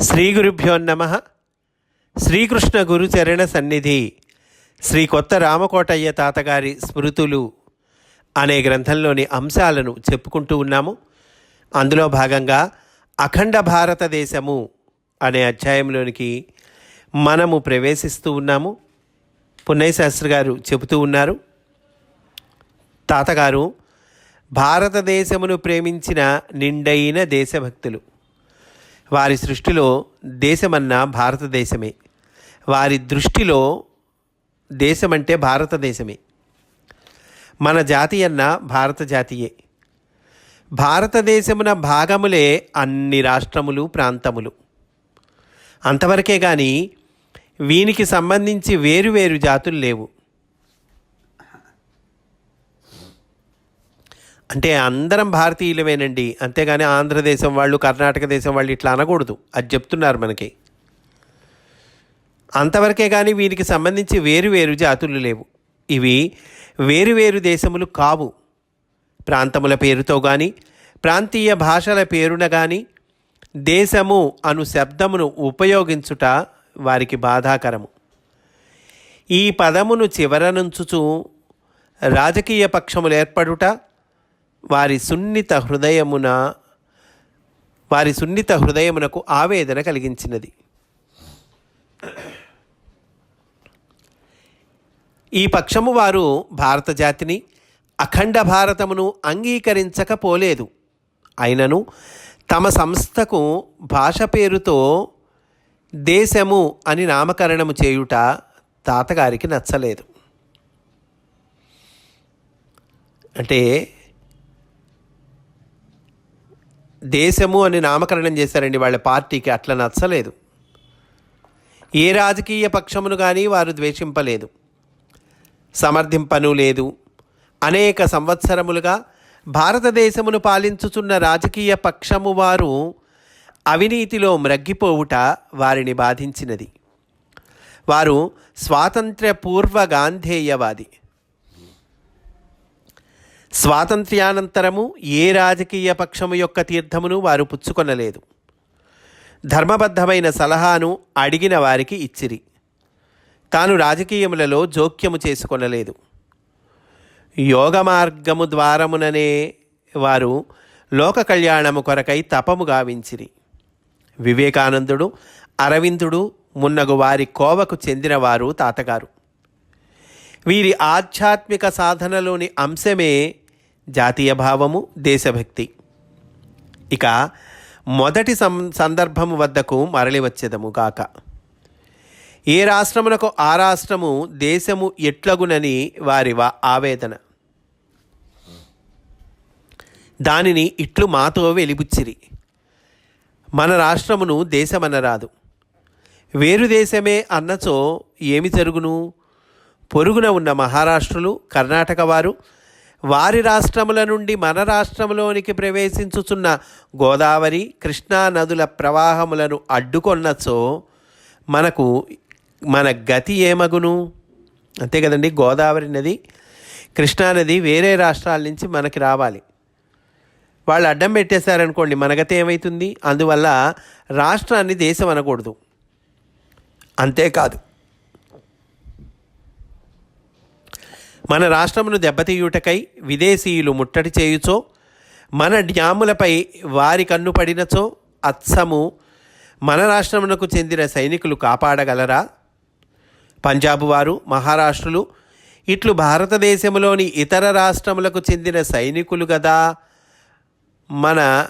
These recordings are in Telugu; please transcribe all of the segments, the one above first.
శ్రీ గురుభ్యో నమ. శ్రీకృష్ణ గురుచరణ సన్నిధి. శ్రీ కొత్త రామకోటయ్య తాతగారి స్మృతులు అనే గ్రంథంలోని అంశాలను చెప్పుకుంటూ ఉన్నాము. అందులో భాగంగా అఖండ భారతదేశము అనే అధ్యాయంలోనికి మనము ప్రవేశిస్తూ ఉన్నాము. పున్నయ్య శాస్త్రి గారు చెబుతూ ఉన్నారు. తాతగారు భారతదేశమును ప్రేమించిన నిండైన దేశభక్తులు. వారి సృష్టిలో దేశమన్నా భారతదేశమే. వారి దృష్టిలో దేశమంటే భారతదేశమే. మన జాతి అన్న భారత జాతియే. భారతదేశమున భాగములే అన్ని రాష్ట్రములు ప్రాంతములు. అంతవరకే కానీ వీనికి సంబంధించి వేరువేరు జాతులు లేవు. అంటే అందరం భారతీయులమేనండి. అంతేగాని ఆంధ్రదేశం వాళ్ళు కర్ణాటక దేశం వాళ్ళు ఇట్లా అనకూడదు. అది చెప్తున్నారు మనకి. అంతవరకే కానీ వీరికి సంబంధించి వేరు వేరు జాతులు లేవు. ఇవి వేరు వేరు దేశములు కావు. ప్రాంతముల పేరుతో కానీ ప్రాంతీయ భాషల పేరున కానీ దేశము అను శబ్దమును ఉపయోగించుట వారికి బాధాకరము. ఈ పదమును చివరనుంచుచు రాజకీయ పక్షములు ఏర్పడుట వారి సున్నిత హృదయమున వారి సున్నిత హృదయమునకు ఆవేదన కలిగించినది. ఈ పక్షము వారు భారత జాతిని అఖండ భారతమును అంగీకరించకపోలేదు. అయినను తమ సంస్థకు భాష పేరుతో దేశము అని నామకరణము చేయుట తాతగారికి నచ్చలేదు. అంటే దేశము అని నామకరణం చేశారండి. వాళ్ళ పార్టీకి అట్లా నచ్చలేదు. ఏ రాజకీయ పక్షమును కానీ వారు ద్వేషింపలేదు. సమర్థింపను లేదు అనేక సంవత్సరములుగా భారతదేశమును పాలించుచున్న రాజకీయ పక్షము వారు అవినీతిలో మ్రగ్గిపోవుట వారిని బాధించినది. వారు స్వాతంత్ర్య పూర్వ గాంధేయవాది. స్వాతంత్ర్యానంతరము ఏ రాజకీయ పక్షము యొక్క తీర్థమును వారు పుచ్చుకొనలేదు. ధర్మబద్ధమైన సలహాను అడిగిన వారికి ఇచ్చిరి. తాను రాజకీయములలో జోక్యము చేసుకొనలేదు. యోగ మార్గము ద్వారముననే వారు లోక కళ్యాణము కొరకై తపము గావించిరి. వివేకానందుడు అరవిందుడు మున్నగు వారి కోవకు చెందినవారు తాతగారు. వీరి ఆధ్యాత్మిక సాధనలోని అంశమే జాతీయ భావము దేశభక్తి. ఇక మొదటి సం సందర్భము వద్దకు మరలి వచ్చేదము గాక. ఏ రాష్ట్రమునకు ఆ రాష్ట్రము దేశము ఎట్లగునని వారి వా ఆవేదన. దానిని ఇట్లు మాతో వెలిబుచ్చిరి. మన రాష్ట్రమును దేశమనరాదు. వేరు దేశమే అన్నచో ఏమి జరుగును? పొరుగున ఉన్న మహారాష్ట్రులు కర్ణాటక వారు వారి రాష్ట్రముల నుండి మన రాష్ట్రంలోనికి ప్రవేశించుచున్న గోదావరి కృష్ణా నదుల ప్రవాహములను అడ్డుకొన్నచో మనకు మన గతి ఏమగును? అంతే కదండి గోదావరి నది కృష్ణానది వేరే రాష్ట్రాల నుంచి మనకి రావాలి. వాళ్ళు అడ్డం పెట్టేశారనుకోండి మన గతి ఏమవుతుంది అందువల్ల రాష్ట్రాన్ని దేశం అనకూడదు. అంతేకాదు. మన రాష్ట్రమును దెబ్బతీయుటకై విదేశీయులు ముట్టడి చేయుచో మన డ్యాములపై వారి కన్ను పడినచో అచ్చము మన రాష్ట్రమునకు చెందిన సైనికులు కాపాడగలరా? పంజాబ్ వారు మహారాష్ట్రులు ఇట్లు భారతదేశంలోని ఇతర రాష్ట్రములకు చెందిన సైనికులు కదా మన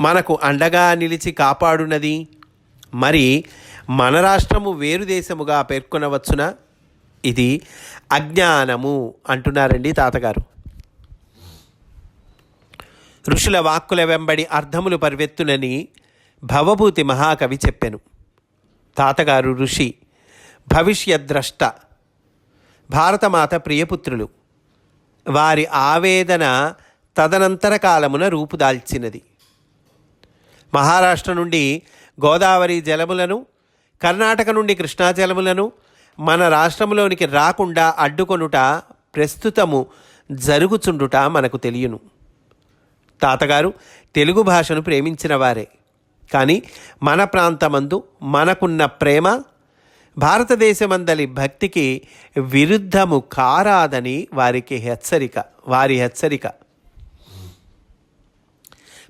మనకు అండగా నిలిచి కాపాడునది. మరి మన రాష్ట్రము వేరు దేశముగా పేర్కొనవచ్చునా? ఇది అజ్ఞానము అంటున్నారండి తాతగారు. ఋషుల వాక్కుల వెంబడి అర్థములు పరివెత్తునని భవభూతి మహాకవి చెప్పెను. తాతగారు ఋషి భవిష్యద్రష్ట భారతమాత ప్రియపుత్రులు వారి ఆవేదన తదనంతర కాలమున రూపుదాల్చినది మహారాష్ట్ర నుండి గోదావరి జలములను కర్ణాటక నుండి కృష్ణా జలములను మన రాష్ట్రంలోనికి రాకుండా అడ్డుకొనుట ప్రస్తుతము జరుగుచుండుట మనకు తెలియను. తాతగారు తెలుగు భాషను ప్రేమించిన వారే. కానీ మన ప్రాంతమందు మనకున్న ప్రేమ భారతదేశమందలి భక్తికి విరుద్ధము కారాదని వారికి హెచ్చరిక వారి హెచ్చరిక.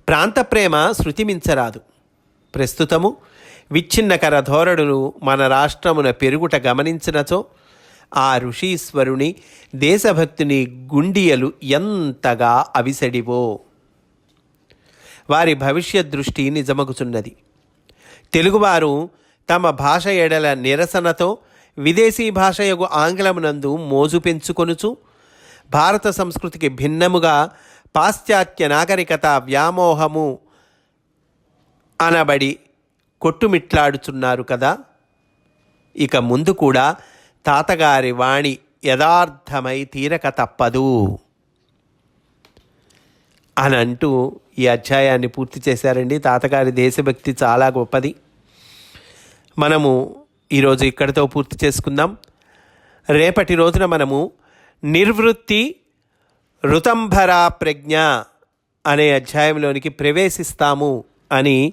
ప్రాంత ప్రేమ శృతిమించరాదు. ప్రస్తుతము విచ్ఛిన్నకర ధోరణులు మన రాష్ట్రమున పెరుగుట గమనించినచో ఆ ఋషీశ్వరుని దేశభక్తిని గుండియలు ఎంతగా అవిసడివో. వారి భవిష్యత్ దృష్టి నిజమగుచున్నది. తెలుగువారు తమ భాష ఎడల నిరసనతో విదేశీ భాషయగు ఆంగ్లమునందు మోజు పెంచుకొనుచు భారత సంస్కృతికి భిన్నముగా పాశ్చాత్య నాగరికత వ్యామోహము అనబడి కొట్టుమిట్లాడుచున్నారు కదా. ఇక ముందు కూడా తాతగారి వాణి యథార్థమై తీరక తప్పదు. అని అంటూ ఈ అధ్యాయాన్ని పూర్తి చేశారండి. తాతగారి దేశభక్తి చాలా గొప్పది. మనము ఈరోజు ఇక్కడితో పూర్తి చేసుకుందాం. రేపటి రోజున మనము నిర్వృత్తి ఋతంభరా ప్రజ్ఞ అనే అధ్యాయంలోనికి ప్రవేశిస్తాము అని